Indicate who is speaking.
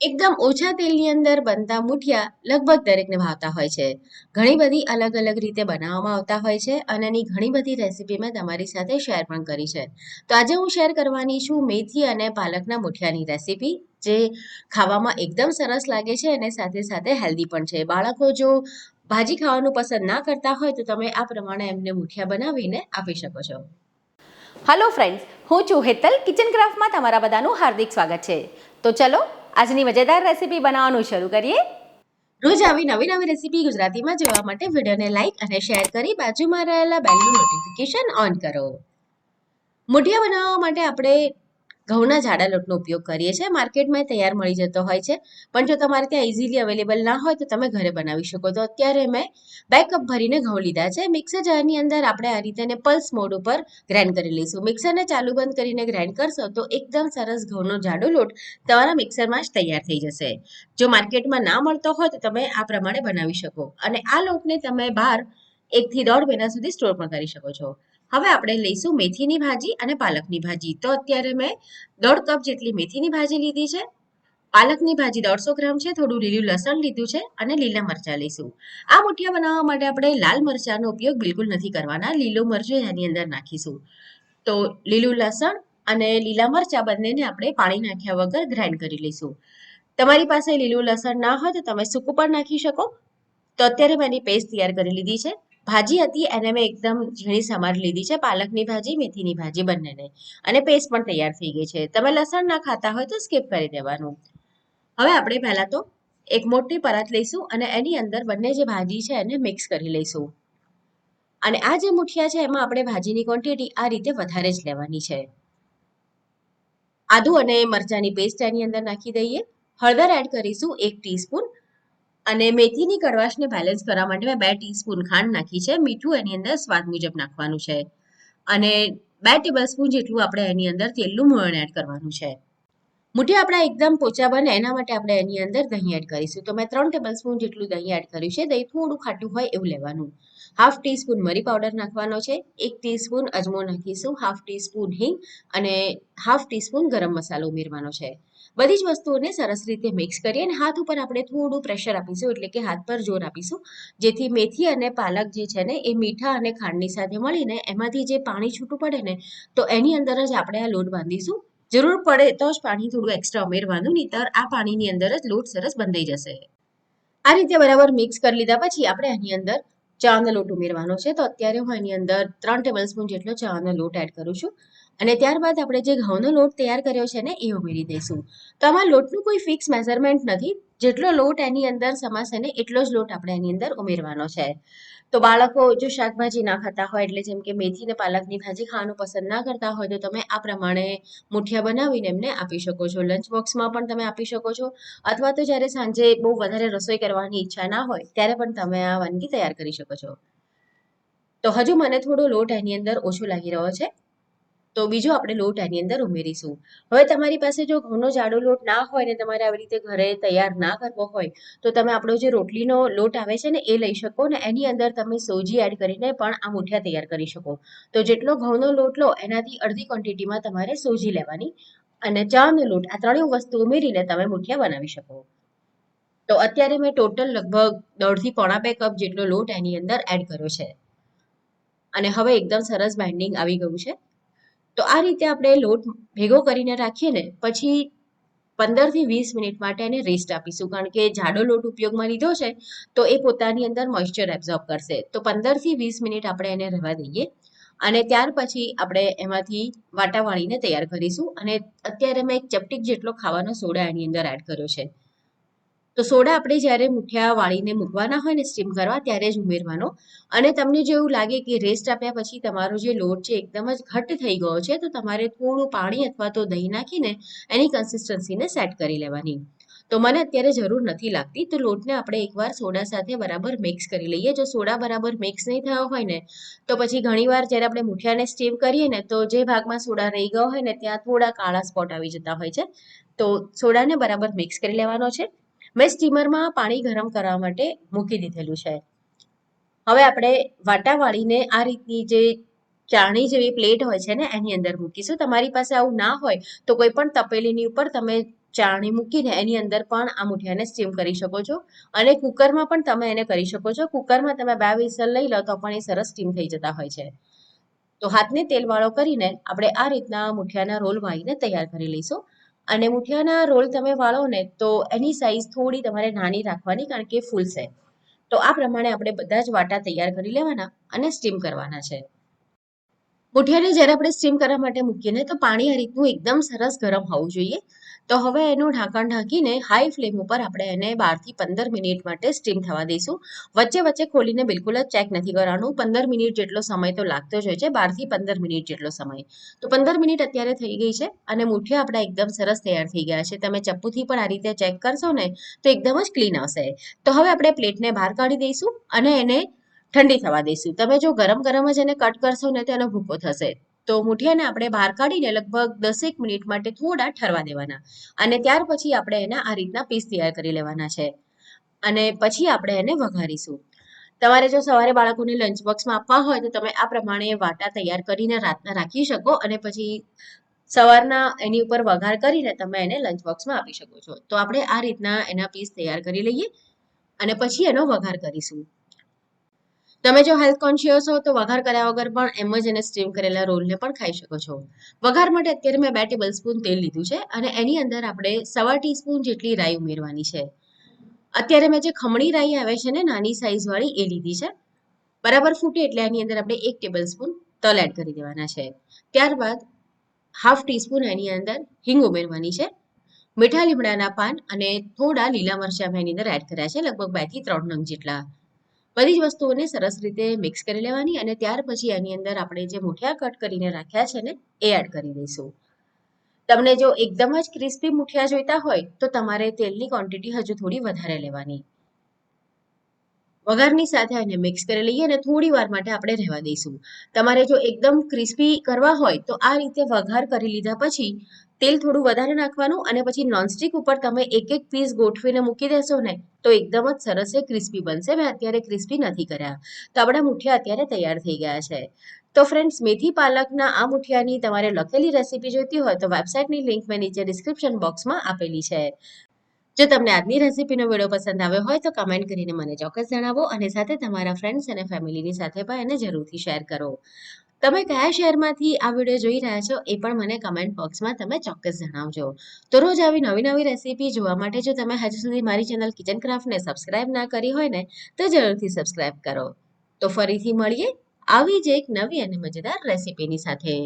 Speaker 1: એકદમ ઓછા તેલની અંદર બનતા મુઠિયા લગભગ દરેકને ભાવતા હોય છે. ઘણી બધી અલગ અલગ રીતે બનાવવામાં આવતા હોય છે અને એની ઘણી બધી રેસીપી મેં તમારી સાથે શેર પણ કરી છે. તો આજે હું શેર કરવાની છું મેથી અને પાલકના મુઠિયાની રેસીપી, જે ખાવામાં એકદમ સરસ લાગે છે અને સાથે સાથે હેલ્ધી પણ છે. બાળકો જો ભાજી ખાવાનું પસંદ ના કરતા હોય તો તમે આ પ્રમાણે એમને મુઠિયા બનાવીને આપી શકો છો.
Speaker 2: હલો ફ્રેન્ડ્સ હું છું હેતલ કિચન ક્રાફ્ટમાં તમારા બધાનું હાર્દિક સ્વાગત છે. તો ચલો આજની મજેદાર રેસીપી બનાવવાનું શરૂ કરીએ.
Speaker 1: રોજ આવી નવી નવી રેસીપી ગુજરાતીમાં જોવા માટે વિડીયોને લાઇક અને શેર કરી બાજુમાં રહેલા બેલનું નોટિફિકેશન ઓન કરો. મુઠિયા બનાવવા માટે આપણે ઘઉંના જાડા લોટનો ઉપયોગ કરીએ છીએ. માર્કેટમાં તૈયાર મળી જતો હોય છે. પણ જો તમારે ત્યાં ઇઝીલી અવેલેબલ ના હોય તો તમે ઘરે બનાવી શકો. તો અત્યારે મેં બે કપ ભરીને ઘઉં લીધા છે. મિક્સર જારની અંદર આપણે આ રીતે પલ્સ મોડ ઉપર ગ્રાઇન્ડ કરી લઈશું. મિક્સરને ચાલુ બંધ કરીને ગ્રાઇન્ડ કરશો તો એકદમ સરસ ઘઉંનો જાડો લોટ તમારા મિક્સરમાં જ તૈયાર થઈ જશે. જો માર્કેટમાં ના મળતો હોય તો તમે આ પ્રમાણે બનાવી શકો. અને આ લોટને તમે બહાર એકથી દોઢ મહિના સુધી સ્ટોર પણ કરી શકો છો. હવે આપણે લઈશું મેથીની ભાજી અને પાલકની ભાજી. તો અત્યારે મેં દોઢ કપ જેટલી મેથીની ભાજી લીધી છે. પાલકની ભાજી દોઢસો ગ્રામ છે, થોડું લીલું લસણ લીધું છે અને લીલા મરચાં લઈશું. આ મુઠિયા બનાવવા માટે આપણે લાલ મરચાંનો ઉપયોગ બિલકુલ નથી કરવાના, લીલું મરચું એની અંદર નાખીશું. તો લીલું લસણ અને લીલા મરચાં બંનેને આપણે પાણી નાખ્યા વગર ગ્રાઇન્ડ કરી લઈશું. તમારી પાસે લીલું લસણ ના હોય તો તમે સૂકું પણ નાખી શકો. તો અત્યારે મેં એની પેસ્ટ તૈયાર કરી લીધી છે. ભાજી હતી એને મેં એકદમ ઝીણી સમાર લીધી છે, પાલકની ભાજી, મેથીની ભાજી બંનેને. અને પેસ્ટ પણ તૈયાર થઈ ગઈ છે. તમે લસણ ના ખાતા હોય તો સ્કીપ કરી દેવાનું. હવે આપણે પહેલાં તો એક મોટી પરાત લઈશું અને એની અંદર બંને જે ભાજી છે એને મિક્સ કરી લઈશું. અને આ જે મુઠિયા છે એમાં આપણે ભાજીની ક્વોન્ટિટી આ રીતે વધારે જ લેવાની છે. આદુ અને મરચાંની પેસ્ટ એની અંદર નાખી દઈએ. હળદર એડ કરીશું એક ટીસ્પૂન અને મેથીની કડવાશને બેલેન્સ કરવા માટે મેં બે ટીસ્પૂન ખાંડ નાખી છે. મીઠું એની અંદર સ્વાદ મુજબ નાખવાનું છે. અને બે ટેબલસ્પૂન જેટલું આપણે એની અંદર તેલનું મોણ એડ કરવાનું છે. મુઠ્ઠી આપણા એકદમ પોચા બને, એના માટે આપણે એની અંદર દહીં એડ કરીશું. તો મેં ત્રણ ટેબલ સ્પૂન જેટલું દહીં એડ કર્યું છે. દહીં થોડું ખાટું હોય એવું લેવાનું. હાફ ટીસ્પૂન મરી પાવડર નાખવાનો છે. એક ટીસ્પૂન અજમો નાખીશું. હાફ ટીસ્પૂન હિંગ અને હાફ ટીસ્પૂન ગરમ મસાલો ઉમેરવાનો છે. બધી જ વસ્તુઓને સરસ રીતે મિક્સ કરી અને હાથ ઉપર આપણે થોડું પ્રેશર આપીશું, એટલે કે હાથ પર જોર આપીશું. જેથી મેથી અને પાલક જે છે ને, એ મીઠા અને ખાંડની સાથે મળીને એમાંથી જે પાણી છૂટું પડે ને, તો એની અંદર જ આપણે આ લોટ બાંધીશું. જરૂર પડે તો જ પાણી થોડું એક્સ્ટ્રા ઉમેરવાનું નહીતર આ પાણીની અંદર જ લોટ સરસ બંધાઈ જશે. આ રીતે બરાબર મિક્સ કરી લીધા પછી આપણે એની અંદર ચાનો લોટ ઉમેરવાનો છે. તો અત્યારે હું એની અંદર ત્રણ ટેબલ સ્પૂન જેટલો ચાનો લોટ એડ કરું છું. અને ત્યારબાદ આપણે જે ઘઉંનો લોટ તૈયાર કર્યો છે ને, એ ઉમેરી દઈશું. તો આમાં લોટનું કોઈ ફિક્સ મેઝરમેન્ટ નથી. જેટલો લોટ એની અંદર સમાશે ને, એટલો જ લોટ આપણે એની અંદર ઉમેરવાનો છે. તો બાળકો જો શાકભાજી ના ખાતા હોય, એટલે જેમ કે મેથી ને પાલકની ભાજી ખાવાનું પસંદ ના કરતા હોય, તો તમે આ પ્રમાણે મુઠિયા બનાવીને એમને આપી શકો છો. લંચ બોક્સમાં પણ તમે આપી શકો છો. અથવા તો જ્યારે સાંજે બહુ વધારે રસોઈ કરવાની ઈચ્છા ના હોય, ત્યારે પણ તમે આ વાનગી તૈયાર કરી શકો છો. તો હજુ મને થોડો લોટ એની અંદર ઓછો લાગી રહ્યો છે. તો બીજો આપણે લોટ એની અંદર ઉમેરીશું. હવે તમારી પાસે જો ઘઉંનો જાડો લોટ ના હોય ને તમારે આવી રીતે ઘરે તૈયાર ના કરવો હોય, તો તમે આપણો જે રોટલીનો લોટ આવે છે ને એ લઈ શકો ને એની અંદર તમે સોજી એડ કરીને પણ આ મુઠિયા તૈયાર કરી શકો. તો જેટલો ઘઉંનો લોટ લો, એનાથી અડધી ક્વોન્ટિટીમાં તમારે સોજી લેવાની અને ચાનો લોટ, આ ત્રણેય વસ્તુ ઉમેરીને તમે મુઠિયા બનાવી શકો. તો અત્યારે મેં ટોટલ લગભગ દોઢથી પોણા બે કપ જેટલો લોટ એની અંદર એડ કર્યો છે. અને હવે એકદમ સરસ બાઇન્ડિંગ આવી ગયું છે. તો આ રીતે આપણે લોટ ભેગો કરીને રાખીએ ને, પછી પંદરથી વીસ મિનિટ માટે એને રેસ્ટ આપીશું. કારણ કે જાડો લોટ ઉપયોગમાં લીધો છે, તો એ પોતાની અંદર મોઇશ્ચર એબ્ઝોર્બ કરશે. તો પંદરથી વીસ મિનિટ આપણે એને રહેવા દઈએ. અને ત્યાર પછી આપણે એમાંથી વાટા વાળીને તૈયાર કરીશું. અને અત્યારે મેં એક ચપટીક જેટલો ખાવાનો સોડા એની અંદર એડ કર્યો છે. તો સોડા આપણે જ્યારે મુઠિયા વાળીને મૂકવાના હોય ને સ્ટીમ કરવા, ત્યારે જ ઉમેરવાનો. અને તમને જો એવું લાગે કે રેસ્ટ આપ્યા પછી તમારો જે લોટ છે, એકદમ જ ઘટ્ટ થઈ ગયો છે, તો તમારે થોડું પાણી અથવા તો દહીં નાખીને એની કન્સિસ્ટન્સીને સેટ કરી લેવાની. તો મને અત્યારે જરૂર નથી લાગતી, તો લોટને આપણે એકવાર સોડા સાથે બરાબર મિક્સ કરી લઈએ. જો સોડા બરાબર મિક્સ નહીં થયો હોય ને, તો પછી ઘણીવાર જ્યારે આપણે મુઠિયાને સ્ટીમ કરીએ ને, તો જે ભાગમાં સોડા રહી ગયો હોય ને, ત્યાં થોડા કાળા સ્પોટ આવી જતા હોય છે. તો સોડાને બરાબર મિક્સ કરી લેવાનો છે. મેં સ્ટીમરમાં પાણી ગરમ કરવા માટે મૂકી દીધેલું છે. હવે આપણે વાટા વાળીને આ રીતની જે ચાણી જેવી પ્લેટ હોય છે ને, એની અંદર મૂકીશું. તમારી પાસે આવું ના હોય તો કોઈ પણ તપેલીની ઉપર તમે ચાણી મૂકીને એની અંદર પણ આ મુઠિયાને સ્ટીમ કરી શકો છો. અને કુકરમાં પણ તમે એને કરી શકો છો. કુકરમાં તમે બે વિસલ લઈ લો તો પણ એ સરસ સ્ટીમ થઈ જતા હોય છે. તો હાથને તેલવાળો કરીને આપણે આ રીતના મુઠિયાના રોલ વાળીને તૈયાર કરી લઈશું. અને મુઠિયાના રોલ તમે વાળો ને તો એની સાઈઝ થોડી તમારે નાની રાખવાની કારણ કે ફૂલશે તો આ પ્રમાણે આપણે બધા જ વાટા તૈયાર કરી લેવાના અને સ્ટીમ કરવાના છે. મુઠિયાને જ્યારે આપણે સ્ટીમ કરવા માટે મૂકીએ ને તો પાણી આ રીતનું એકદમ સરસ ગરમ હોવું જોઈએ. તો હવે એનું ઢાંકણ ઢાંકીને હાઈ ફ્લેમ ઉપર આપણે એને બારથી પંદર મિનિટ માટે સ્ટીમ થવા દઈશું. વચ્ચે વચ્ચે ખોલીને બિલકુલ જ ચેક નથી કરવાનું. પંદર મિનિટ જેટલો સમય તો લાગતો જ હોય છે. બારથી પંદર મિનિટ જેટલો સમય. તો પંદર મિનિટ અત્યારે થઈ ગઈ છે અને મુઠિયા આપણા એકદમ સરસ તૈયાર થઈ ગયા છે. તમે ચપ્પુથી પણ આ રીતે ચેક કરશો ને તો એકદમ જ ક્લીન આવશે તો હવે આપણે પ્લેટને બહાર કાઢી દઈશું અને એને ઠંડી થવા દઈશું. તમે જો ગરમ ગરમ જ એને કટ કરશો ને તો એનો ભૂકો થશે. તો મુઠિયાને આપણે બહાર કાઢીને લગભગ દસેક મિનિટ માટે થોડા ઠરવા દેવાના. અને ત્યાર પછી આપણે એના આ રીતના પીસ તૈયાર કરી લેવાના છે. અને પછી આપણે એને વઘારીશું. તમારે જો સવારે બાળકોને લંચ બોક્સમાં આપવા હોય તો તમે આ પ્રમાણે વાટા તૈયાર કરીને રાતના રાખી શકો અને પછી સવારના એની ઉપર વઘાર કરીને તમે એને લંચ બોક્સમાં આપી શકો છો. તો આપણે આ રીતના એના પીસ તૈયાર કરી લઈએ અને પછી એનો વઘાર કરીશું. તમે જો હેલ્થ કોન્શિયસ હો તો વઘાર કર્યા વગર પણ એમ જ એને સ્ટીમ કરેલા રોલને પણ ખાઈ શકો છો. વઘાર માટે અત્યારે મેં બે ટેબલ સ્પૂન તેલ લીધું છે અને એની અંદર આપણે સવા ટીસ્પૂન જેટલી રાઈ ઉમેરવાની છે. અત્યારે મેં જે ખમણી રાઈ આવે છે ને નાની સાઇઝવાળી એ લીધી છે. બરાબર ફૂટે એટલે એની અંદર આપણે એક ટેબલ સ્પૂન તલ એડ કરી દેવાના છે. ત્યારબાદ હાફ ટીસ્પૂન એની અંદર હિંગ ઉમેરવાની છે. મીઠા લીમડાના પાન અને થોડા લીલા મરચાં મેં એની અંદર એડ કર્યા છે, લગભગ બેથી ત્રણ નંગ જેટલા. બધી જ વસ્તુઓને સરસ રીતે મિક્સ કરી લેવાની અને ત્યાર પછી એની અંદર આપણે જે મુઠિયા કટ કરીને રાખ્યા છે ને, એ એડ કરી દઈશું. તમને જો એકદમ જ ક્રિસ્પી મુઠિયા જોઈતા હોય, તો તમારે તેલની ક્વોન્ટિટી હજુ થોડી વધારે લેવાની. વઘારની સાથે એને મિક્સ કરી લઈએ અને થોડી વાર માટે આપણે રહેવા દઈશું. તમારે જો એકદમ ક્રિસ્પી કરવા હોય, તો આ રીતે વઘાર કરી લીધા પછી તેલ થોડું વધારે નાખવાનું અને પછી નોનસ્ટિક ઉપર તમે એક એક પીસ ગોઠવીને મૂકી દેશો ને, તો એકદમ જ સરસ એ ક્રિસ્પી બનશે. મેં અત્યારે ક્રિસ્પી નથી કર્યા. તો આપણા મુઠિયા અત્યારે તૈયાર થઈ ગયા છે. તો ફ્રેન્ડ્સ મેથી પાલકના આ મુઠિયાની તમારે લખેલી રેસીપી જોઈતી હોય તો વેબસાઇટની લિંક મેં નીચે ડિસ્ક્રિપ્શન બોક્સમાં આપેલી છે. જો તમને આજની રેસીપીનો વીડિયો પસંદ આવ્યો હોય તો કમેન્ટ કરીને મને ચોક્કસ જણાવો અને સાથે તમારા ફ્રેન્ડ્સ અને ફેમિલીની સાથે પણ એને જરૂરથી શેર કરો. તમે કયા શહેરમાંથી આ વીડિયો જોઈ રહ્યા છો એ પણ મને કમેન્ટ બોક્સમાં તમે ચોક્કસ જણાવજો. તો રોજ આવી નવી નવી રેસીપી જોવા માટે જો તમે હજુ સુધી મારી ચેનલ કિચન ક્રાફ્ટને સબસ્ક્રાઇબ ના કરી હોય ને, તો જરૂરથી સબસ્ક્રાઇબ કરો. તો ફરીથી મળીએ આવી જ એક નવી અને મજેદાર રેસીપીની સાથે.